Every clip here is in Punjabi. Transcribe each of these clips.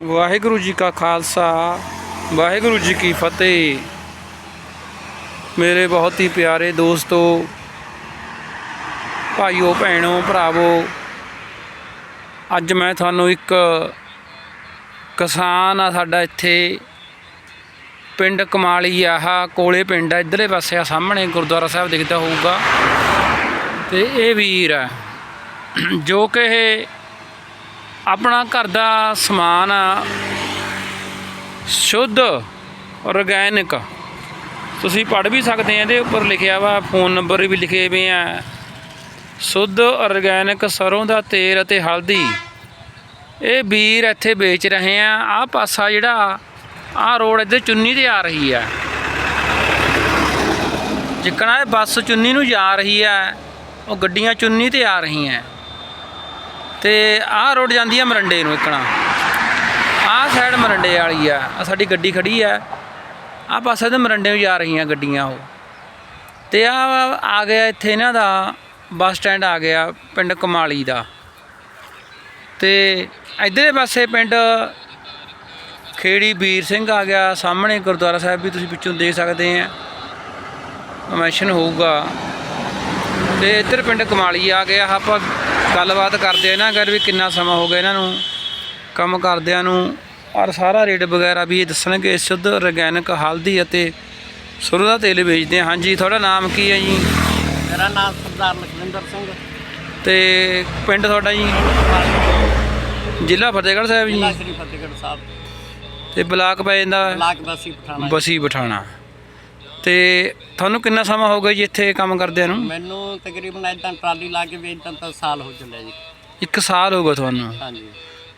ਵਾਹਿਗੁਰੂ ਜੀ ਕਾ ਖਾਲਸਾ, ਵਾਹਿਗੁਰੂ ਜੀ ਕੀ ਫਤਿਹ। ਮੇਰੇ ਬਹੁਤ ਹੀ ਪਿਆਰੇ ਦੋਸਤੋ, ਭਾਈਓ, ਭੈਣੋ, ਭਰਾਵੋ, ਅੱਜ ਮੈਂ ਤੁਹਾਨੂੰ ਇੱਕ ਕਿਸਾਨ ਆ ਸਾਡਾ ਇੱਥੇ। ਪਿੰਡ ਕਮਾਲੀ ਆਹ ਕੋਲੇ ਪਿੰਡ ਆ, ਇਧਰਲੇ ਪਾਸੇ ਆ, ਸਾਹਮਣੇ ਗੁਰਦੁਆਰਾ ਸਾਹਿਬ ਦਿਖਦਾ ਹੋਊਗਾ। ਤੇ ਇਹ ਵੀਰ ਆ, ਜੋ ਕਿ ਇਹ ਆਪਣਾ ਘਰ ਦਾ ਸਮਾਨ ਆ। ਸ਼ੁੱਧ ਔਰਗੈਨਿਕ ਤੁਸੀਂ ਪੜ੍ਹ ਵੀ ਸਕਦੇ ਆ, ਇਹਦੇ ਉੱਪਰ ਲਿਖਿਆ ਵਾ ਫੋਨ ਨੰਬਰ ਵੀ ਲਿਖੇ ਹੋਏ ਆ। ਸ਼ੁੱਧ ਔਰਗੈਨਿਕ ਸਰੋਂ ਦਾ ਤੇਲ ਅਤੇ ਹਲਦੀ। ਇਹ ਵੀਰ ਇੱਥੇ ਵੇਚ ਰਹੇ ਆ। ਆ ਪਾਸਾ ਜਿਹੜਾ ਆ ਰੋਡ ਇੱਧਰ ਚੁੰਨੀ ਤੇ ਆ ਰਹੀ ਆ। ਜਿੱਕਣਾ ਇਹ ਬੱਸ ਚੁੰਨੀ ਨੂੰ ਜਾ ਰਹੀ ਆ, ਉਹ ਗੱਡੀਆਂ ਚੁੰਨੀ ਤੇ ਆ ਰਹੀਆਂ। ਤੇ ਆਹ ਰੋਡ ਜਾਂਦੀ ਆ ਮਰੰਡੇ ਨੂੰ ਇਕਣਾ ਆਹ ਸਾਈਡ ਮਰੰਡੇ ਵਾਲੀ ਆ ਆ ਸਾਡੀ ਗੱਡੀ ਖੜੀ ਆ। ਆਹ ਪਾਸੇ ਤੇ ਮਰੰਡੇ ਨੂੰ ਜਾ ਰਹੀਆਂ ਗੱਡੀਆਂ ਉਹ। ਤੇ ਆ ਆ ਗਿਆ ਇੱਥੇ ਇਹਨਾਂ ਦਾ, ਬੱਸ ਸਟੈਂਡ ਆ ਗਿਆ ਪਿੰਡ ਕਮਾਲੀ ਦਾ। ਤੇ ਇਧਰਲੇ ਪਾਸੇ ਪਿੰਡ ਖੇੜੀ ਵੀਰ ਸਿੰਘ ਆ ਗਿਆ, ਸਾਹਮਣੇ ਗੁਰਦੁਆਰਾ ਸਾਹਿਬ ਵੀ ਤੁਸੀਂ ਪਿੱਛੋਂ ਦੇਖ ਸਕਦੇ ਆ। ਮੈਂਸ਼ਨ ਹੋਊਗਾ। ਤੇ ਇੱਧਰ ਪਿੰਡ ਕਮਾਲੀ ਆ ਗਿਆ ਆਪਾਂ ਗੱਲਬਾਤ ਕਰਦੇ ਆ ਇਹਨਾਂ ਗੱਲ ਵੀ ਕਿੰਨਾ ਸਮਾਂ ਹੋ ਗਿਆ ਇਹਨਾਂ ਨੂੰ ਕੰਮ ਕਰਦਿਆਂ ਨੂੰ ਔਰ ਸਾਰਾ ਰੇਟ ਵਗੈਰਾ ਵੀ ਇਹ ਦੱਸਣਗੇ ਸ਼ੁੱਧ ਆਰਗੈਨਿਕ ਹਲਦੀ ਅਤੇ ਸਰੋਂ ਦਾ ਤੇਲ ਵੇਚਦੇ ਆ। ਹਾਂਜੀ ਤੁਹਾਡਾ ਨਾਮ ਕੀ ਹੈ ਜੀ? ਮੇਰਾ ਨਾਮ ਸਰਦਾਰ ਲਖਵਿੰਦਰ ਸਿੰਘ ਤੇ ਪਿੰਡ ਤੁਹਾਡਾ ਜੀ? ਜ਼ਿਲ੍ਹਾ ਫਤਿਹਗੜ੍ਹ ਸਾਹਿਬ ਜ਼ਿਲ੍ਹਾ ਜੀ ਸ਼੍ਰੀ ਫਤਿਹਗੜ੍ਹ ਸਾਹਿਬ। ਤੇ ਬਲਾਕ ਪੈ ਜਾਂਦਾ ਬਲਾਕ ਬਸੀ ਪਠਾਣਾ ਬਸੀ ਪਠਾਣਾ। ਤੇ ਤੁਹਾਨੂੰ ਕਿੰਨਾ ਸਮਾਂ ਹੋ ਗਿਆ ਜੀ ਇੱਥੇ ਕੰਮ ਕਰਦਿਆਂ ਨੂੰ? ਮੈਨੂੰ ਤਕਰੀਬਨ ਇਦਾਂ ਟਰਾਲੀ ਲਾ ਕੇ ਵੇਚਦਾਂ ਤਾਂ ਸਾਲ ਹੋ ਚੱਲਿਆ ਜੀ। ਇੱਕ ਸਾਲ ਹੋ ਗਿਆ ਤੁਹਾਨੂੰ? ਹਾਂਜੀ।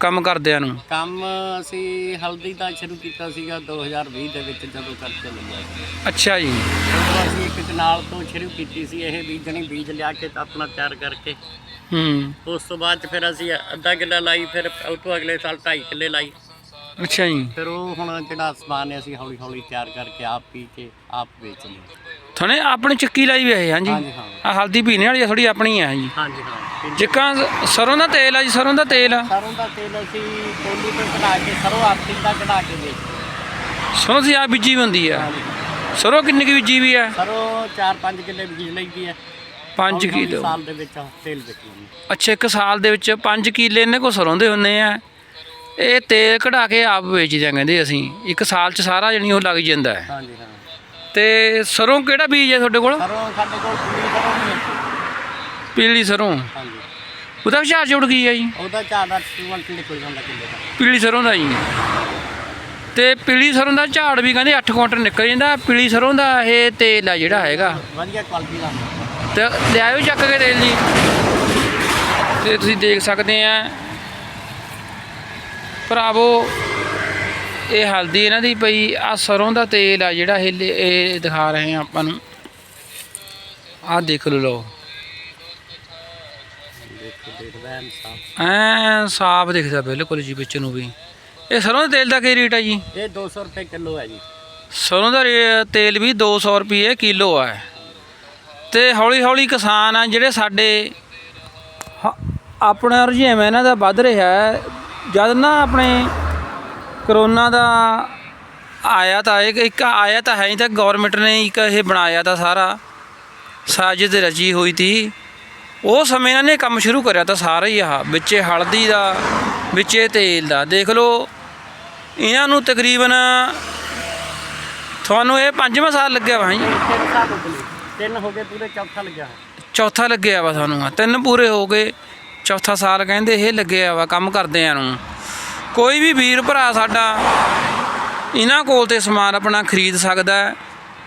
ਕੰਮ ਕਰਦਿਆਂ ਨੂੰ? ਕੰਮ ਅਸੀਂ ਹਲਦੀ ਦਾ ਸ਼ੁਰੂ ਕੀਤਾ ਸੀਗਾ 2020 ਦੇ ਵਿੱਚ ਜਦੋਂ ਕਰਕੇ ਲੱਗਿਆ ਅੱਛਾ ਜੀ। ਉਦੋਂ ਅਸੀਂ ਇੱਕ ਕਨਾਲ ਤੋਂ ਸ਼ੁਰੂ ਕੀਤੀ ਸੀ ਇਹ ਬੀਜਣੀ ਬੀਜ ਲਿਆ ਕੇ ਤਾਂ ਆਪਣਾ ਤਿਆਰ ਕਰਕੇ। ਹੂੰ। ਉਸ ਤੋਂ ਬਾਅਦ 'ਚ ਫਿਰ ਅਸੀਂ ਅੱਧਾ ਕਿੱਲਾ ਲਾਈ ਫਿਰ ਉਹ ਤੋਂ ਅਗਲੇ ਸਾਲ 2.5 ਕਿੱਲੇ ਲਾਈ। ਅੱਛਾ ਜੀ। ਫਿਰ ਉਹ ਹੁਣ ਜਿਹੜਾ ਸਮਾਨ ਹੈ ਅਸੀਂ ਹੌਲੀ ਹੌਲੀ ਤਿਆਰ ਕਰਕੇ ਆਪ ਪੀ ਕੇ ਆਪ ਵੇਚ ਲਈ ਥਣੇ ਆਪਣੀ ਚੱਕੀ ਲਾਈ ਵੀ ਹੈ ਹਾਂਜੀ ਹਾਂਜੀ ਹਾਂ। ਆ ਹਲਦੀ ਪੀਣੇ ਵਾਲੀ ਥੋੜੀ ਆਪਣੀ ਹੈ ਜੀ। ਹਾਂਜੀ ਹਾਂ। ਜਿੱਕਾਂ ਸਰੋਂ ਦਾ ਤੇਲ ਆ ਜੀ ਸਰੋਂ ਦਾ ਤੇਲ ਆ। ਸਰੋਂ ਦਾ ਤੇਲ ਅਸੀਂ ਕੋਲੀ ਤੋਂ ਕਢਾ ਕੇ ਸਰੋਂ ਆਰਤੀ ਦਾ ਕਢਾ ਕੇ ਵੇਚਦੇ ਸਰੋਂ ਦੀ ਆ ਬੀਜੀ ਵੀ ਹੁੰਦੀ ਆ। ਸਰੋਂ ਕਿੰਨੀ ਕੁ ਬੀਜੀ ਵੀ ਆ? ਸਰੋਂ 4-5 ਕਿੱਲੇ ਬੀਜ ਲਈਦੀ ਹੈ 5 ਹੌਲੀ ਹੌਲੀ ਕਿਲੋ। ਸਾਲ ਦੇ ਵਿੱਚ ਤੇਲ ਵੇਚੀ ਅੱਛਾ ਇੱਕ ਸਾਲ ਦੇ ਵਿੱਚ 5 ਕਿੱਲੇ ਇਹਨਾਂ ਕੋ ਸਰੋਂ ਦੇ ਹੁੰਨੇ ਆ। ਇਹ ਤੇਲ ਕਢਾ ਕੇ ਆਪ ਵੇਚਦੇ ਆ ਕਹਿੰਦੇ ਅਸੀਂ। ਇੱਕ ਸਾਲ ਚ ਸਾਰਾ ਜਣੀ ਉਹ ਲੱਗ ਜਾਂਦਾ ਹੈ। ਹਾਂਜੀ ਹਾਂ। ਤੇ ਸਰੋਂ ਕਿਹੜਾ ਬੀਜ ਹੈ ਤੁਹਾਡੇ ਕੋਲ? ਸਰੋਂ ਸਾਡੇ ਕੋਲ ਪੂਰੀ ਸਰੋਂ ਨਹੀਂ ਹੈ। ਪੀਲੀ ਸਰੋਂ। ਹਾਂਜੀ। ਉਹਦਾ ਝਾੜ ਜੁੜ ਗਈ ਹੈ ਜੀ? ਉਹਦਾ ਝਾੜ 21 ਨਿਕਲ ਜਾਂਦਾ ਕਿੱਲੇ ਦਾ ਪੀਲੀ ਸਰੋਂ ਦਾ ਜੀ। ਤੇ ਪੀਲੀ ਸਰੋਂ ਦਾ ਝਾੜ ਵੀ ਕਹਿੰਦੇ 8 ਕੁਇੰਟਲ ਨਿਕਲ ਜਾਂਦਾ। ਪੀਲੀ ਸਰੋਂ ਦਾ ਇਹ ਤੇਲ ਆ ਜਿਹੜਾ ਹੈਗਾ। ਵਧੀਆ ਕੁਆਲਿਟੀ ਦਾ ਤੇ ਲਿਆਇਓ ਚੱਕ ਕੇ ਤੇਲ ਜੀ। ਤੇ ਤੁਸੀਂ ਦੇਖ ਸਕਦੇ ਆ ਭਰਾਵੋ ਇਹ ਹਲਦੀ ਇਹਨਾਂ ਦੀ ਪਈ ਆ ਸਰੋਂ ਦਾ ਤੇਲ ਆ ਜਿਹੜਾ ਇਹ ਦਿਖਾ ਰਹੇ ਆ ਆਪਾਂ ਨੂੰ। ਆਹ ਦੇਖ ਲਓ। ਹੈ ਐ ਸਾਫ਼ ਦਿਖਦਾ ਬਿਲਕੁਲ ਜੀ ਵਿੱਚ ਨੂੰ ਵੀ। ਇਹ ਸਰੋਂ ਦੇ ਤੇਲ ਦਾ ਕੀ ਰੇਟ ਆ ਜੀ? ਇਹ 200 ਰੁਪਏ ਕਿਲੋ ਹੈ ਜੀ। ਸਰੋਂ ਦਾ ਤੇਲ ਵੀ 200 ਰੁਪਏ ਕਿਲੋ ਆ। ਤੇ ਹੌਲੀ ਹੌਲੀ ਕਿਸਾਨ ਆ ਜਿਹੜੇ ਸਾਡੇ ਹ- ਆਪਣਾ ਰੁਝੇਵਾਂ ਇਹਨਾਂ ਦਾ ਵੱਧ ਰਿਹਾ ਹੈ ਜਦ ਨਾ ਆਪਣੇ ਕਰੋਨਾ ਦਾ ਆਇਆ ਤਾਂ ਇੱਕ ਇੱਕ ਆਇਆ ਤਾਂ ਹੈ ਨਹੀਂ ਤਾਂ ਗਵਰਨਮੈਂਟ ਨੇ ਇੱਕ ਇਹ ਬਣਾਇਆ ਤਾਂ ਸਾਰਾ ਸਾਜ਼ਿਸ਼ ਰਚੀ ਹੋਈ ਤੀ। ਉਹ ਸਮੇਂ ਇਹਨਾਂ ਨੇ ਕੰਮ ਸ਼ੁਰੂ ਕਰਿਆ ਤਾਂ ਸਾਰਾ ਹੀ ਆਹ ਵਿੱਚੇ ਹਲਦੀ ਦਾ ਵਿੱਚੇ ਤੇਲ ਦਾ। ਦੇਖ ਲਓ ਇਹਨਾਂ ਨੂੰ ਤਕਰੀਬਨ ਤੁਹਾਨੂੰ ਇਹ ਪੰਜਵਾਂ ਸਾਲ ਲੱਗਿਆ ਵਾ ਜੀ। ਤਿੰਨ ਹੋ ਗਏ। ਹੋ ਪੂਰੇ ਚੌਥਾ ਲੱਗਿਆ। ਹੈ ਚੌਥਾ ਲੱਗਿਆ ਵਾ ਤੁਹਾਨੂੰ ਆਹ ਤਿੰਨ ਪੂਰੇ ਹੋ ਗਏ। ਚੌਥਾ ਸਾਲ ਕਹਿੰਦੇ ਇਹ ਲੱਗਿਆ ਵਾ, ਕੰਮ ਕਰਦਿਆਂ ਨੂੰ ਕੋਈ ਵੀ ਵੀਰ ਭਰਾ ਸਾਡਾ, ਇਹਨਾਂ ਕੋਲ ਤੇ ਸਮਾਨ ਆਪਣਾ ਖਰੀਦ ਸਕਦਾ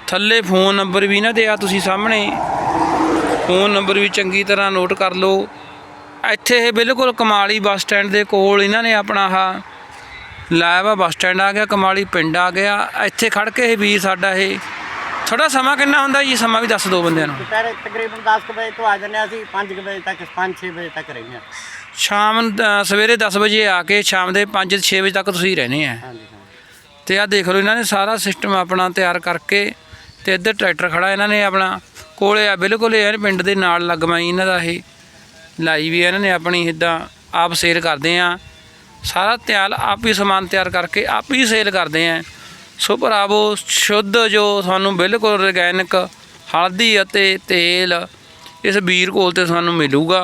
ਥੱਲੇ ਫੋਨ ਨੰਬਰ ਵੀ ਇਹਨਾਂ ਦੇ ਆ ਤੁਸੀਂ ਸਾਹਮਣੇ। ਫੋਨ ਨੰਬਰ ਵੀ ਚੰਗੀ ਤਰ੍ਹਾਂ ਨੋਟ ਕਰ ਲਓ। ਇੱਥੇ ਇਹ ਬਿਲਕੁਲ ਕਮਾਲੀ ਬੱਸ ਸਟੈਂਡ ਦੇ ਕੋਲ ਇਹਨਾਂ ਨੇ ਆਪਣਾ ਆਹ ਲਾਇਆ ਵਾ, ਬੱਸ ਸਟੈਂਡ ਆ ਗਿਆ, ਕਮਾਲੀ ਪਿੰਡ ਆ ਗਿਆ। ਇੱਥੇ ਖੜ ਕੇ ਇਹ ਵੀਰ ਸਾਡਾ ਇਹ ਥੋੜਾ ਸਮਾਂ ਕਿੰਨਾ ਹੁੰਦਾ ਜੀ? ਸਮਾਂ ਵੀ ਦੱਸ ਦਿਓ ਬੰਦਿਆਂ ਨੂੰ। ਦੁਪਹਿਰੇ ਤਕਰੀਬਨ 10 ਕੁ ਵਜੇ ਤੋਂ ਆ ਜਾਂਦੇ ਹਾਂ ਅਸੀਂ 5 ਵਜੇ ਤੱਕ 5-6 ਵਜੇ ਤੱਕ ਰਹਿੰਦੇ ਹਾਂ। ਸ਼ਾਮ ਨੂੰ, ਅ, ਸਵੇਰੇ 10 ਵਜੇ ਆ ਕੇ ਸ਼ਾਮ ਦੇ 5-6 ਵਜੇ ਤੱਕ ਤੁਸੀਂ ਰਹਿੰਦੇ ਆ। ਹਾਂਜੀ ਹਾਂ ਤੇ ਆ ਦੇਖ ਲਓ ਇਹਨਾਂ ਨੇ ਸਾਰਾ ਸਿਸਟਮ ਆਪਣਾ ਤਿਆਰ ਕਰਕੇ ਤੇ ਇੱਧਰ ਟਰੈਕਟਰ ਖੜਾ ਇਹਨਾਂ ਨੇ ਆਪਣਾ। ਕੋਲੇ ਆ ਬਿਲਕੁਲ ਇਹ ਪਿੰਡ ਦੇ ਨਾਲ ਲੱਗਵਾਈ ਇਹਨਾਂ ਦਾ ਇਹ। ਲਾਈ ਵੀ ਆ ਇਹਨਾਂ ਨੇ ਆਪਣੀ ਇਦਾਂ ਆਪ ਸੇਲ ਕਰਦੇ ਆ। ਸਾਰਾ ਤਿਆਲ ਆਪ ਹੀ ਸਮਾਨ ਤਿਆਰ ਕਰਕੇ ਆਪ ਹੀ ਸੇਲ ਕਰਦੇ ਆ। ਸੋ ਭਰਾਵੋ ਸ਼ੁੱਧ ਜੋ ਤੁਹਾਨੂੰ ਬਿਲਕੁਲ ਰਗੈਨਿਕ ਹਲਦੀ ਅਤੇ ਤੇਲ ਇਸ ਵੀਰ ਕੋਲ ਤੇ ਸਾਨੂੰ ਮਿਲੂਗਾ।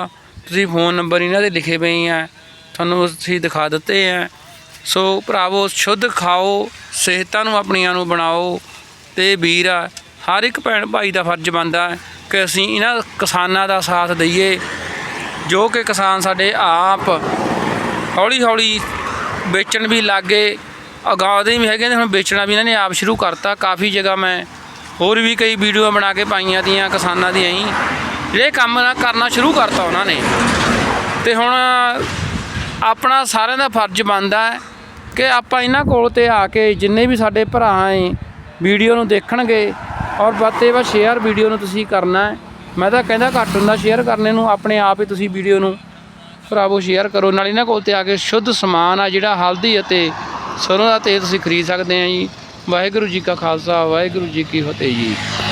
ਤੁਸੀਂ ਫੋਨ ਨੰਬਰ ਇਹਨਾਂ ਦੇ ਲਿਖੇ ਪਏ ਆ। ਤੁਹਾਨੂੰ ਅਸੀਂ ਦਿਖਾ ਦਿੱਤੇ ਆ। ਸੋ ਭਰਾਵੋ, ਸ਼ੁੱਧ ਖਾਓ, ਸਿਹਤਾਂ ਨੂੰ ਆਪਣੀਆਂ ਨੂੰ ਬਣਾਓ ਤੇ ਵੀਰ ਆ। ਹਰ ਇੱਕ ਭੈਣ ਭਾਈ ਦਾ ਫਰਜ਼ ਬਣਦਾ ਕਿ ਅਸੀਂ ਇਹਨਾਂ ਕਿਸਾਨਾਂ ਦਾ ਸਾਥ ਦਈਏ, ਜੋ ਕਿ ਕਿਸਾਨ ਸਾਡੇ ਆਪ ਹੌਲੀ ਹੌਲੀ ਵੇਚਣ ਵੀ ਲੱਗੇ ਅਗਾਉਂਦੇ ਵੀ ਹੈਗੇ ਨੇ, ਹੁਣ ਵੇਚਣਾ ਵੀ ਇਹਨਾਂ ਨੇ ਆਪ ਸ਼ੁਰੂ ਕਰਤਾ। ਕਾਫੀ ਜਗ੍ਹਾ ਮੈਂ ਹੋਰ ਵੀ ਕਈ ਵੀਡੀਓ ਬਣਾ ਕੇ ਪਾਈਆਂ ਦੀਆਂ ਕਿਸਾਨਾਂ ਦੀਆਂ ਹੀ। ਜਿਹੜੇ ਕੰਮ ਨਾ ਕਰਨਾ ਸ਼ੁਰੂ ਕਰਤਾ ਉਹਨਾਂ ਨੇ। ਤੇ ਹੁਣ ਆਪਣਾ ਸਾਰਿਆਂ ਦਾ ਫਰਜ਼ ਬਣਦਾ ਹੈ ਕਿ ਆਪਾਂ ਇਹਨਾਂ ਕੋਲ ਤੇ ਆ ਕੇ ਜਿੰਨੇ ਵੀ ਸਾਡੇ ਭਰਾ ਏ ਵੀਡੀਓ ਨੂੰ ਦੇਖਣਗੇ ਔਰ ਬਾਤੇ ਵਾ ਸ਼ੇਅਰ ਵੀਡੀਓ ਨੂੰ ਤੁਸੀਂ ਕਰਨਾ ਹੈ। ਮੈਂ ਤਾਂ ਕਹਿੰਦਾ ਘੱਟ ਹੁੰਦਾ ਸ਼ੇਅਰ ਕਰਨੇ ਨੂੰ, ਆਪਣੇ ਆਪ ਹੀ ਤੁਸੀਂ ਵੀਡੀਓ ਨੂੰ ਭਰਾਵੋ ਸ਼ੇਅਰ ਕਰੋ। ਨਾਲ ਇਹਨਾਂ ਕੋਲ ਤੇ ਆ ਕੇ ਸ਼ੁੱਧ ਸਮਾਨ ਆ ਜਿਹੜਾ ਹਲਦੀ ਅਤੇ ਸਰੋਂ ਦਾ ਤੇਲ ਤੁਸੀਂ ਖਰੀਦ ਸਕਦੇ ਆ ਜੀ। ਵਾਹਿਗੁਰੂ ਜੀ ਕਾ ਖਾਲਸਾ, ਵਾਹਿਗੁਰੂ ਜੀ ਕੀ ਫਤਿਹ ਜੀ।